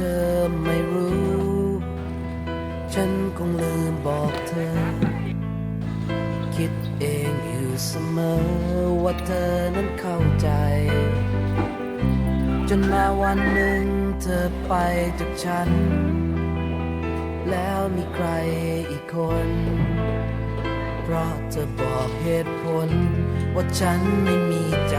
ธอไม่รู้ ฉันคงลืมบอกเธอ คิดเองอยู่เสมอว่าเธอนั้นเข้าใจ จนมาวันหนึ่งเธอไปจากฉัน แล้วมีใครอีกคน เพราะเธอบอกเหตุผล ว่าฉันไม่มีใจ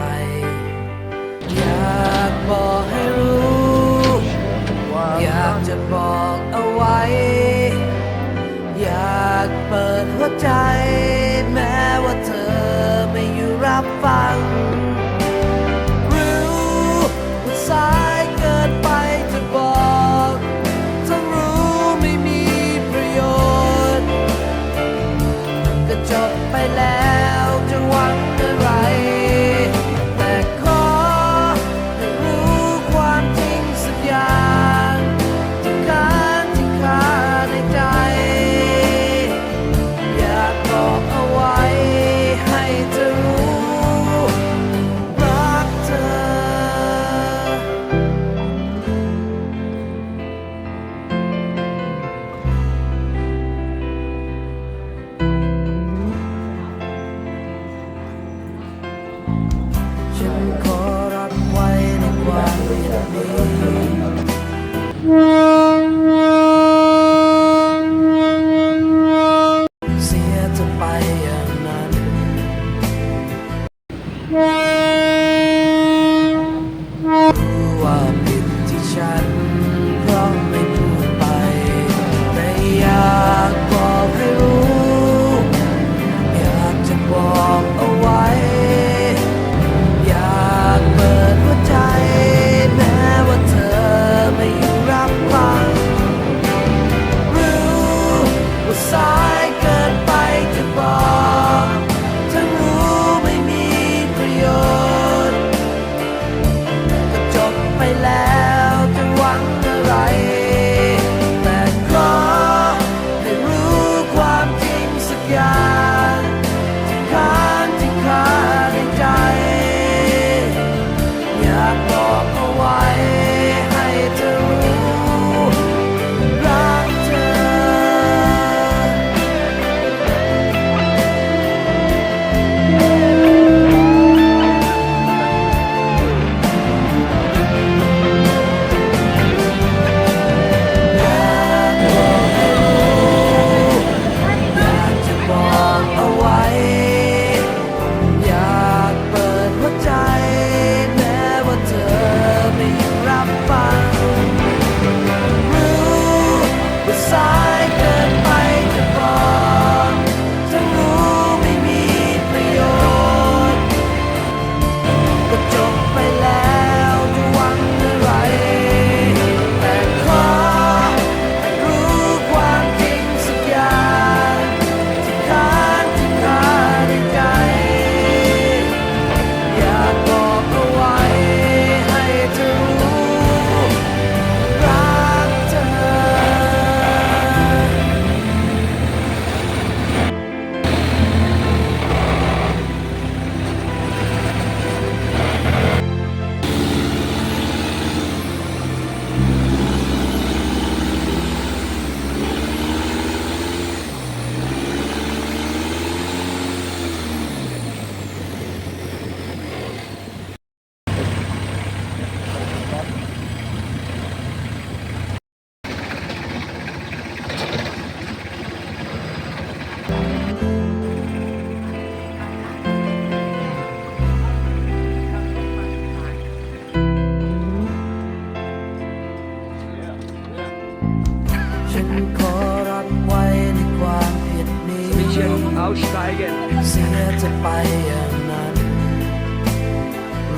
aussteigen. Sie hätte ไปอย่างนั้น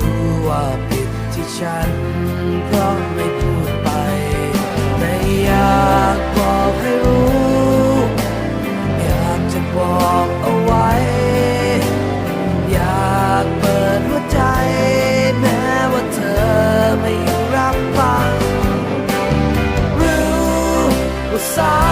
รู้ว่าผิดที่ฉันเพราะไม่พูดไป แต่อยากบอกให้รู้ อยากจะบอกเอาไว้ อยากเปิดหัวใจ แม้ว่าเธอไม่รับฟังรู้ว่า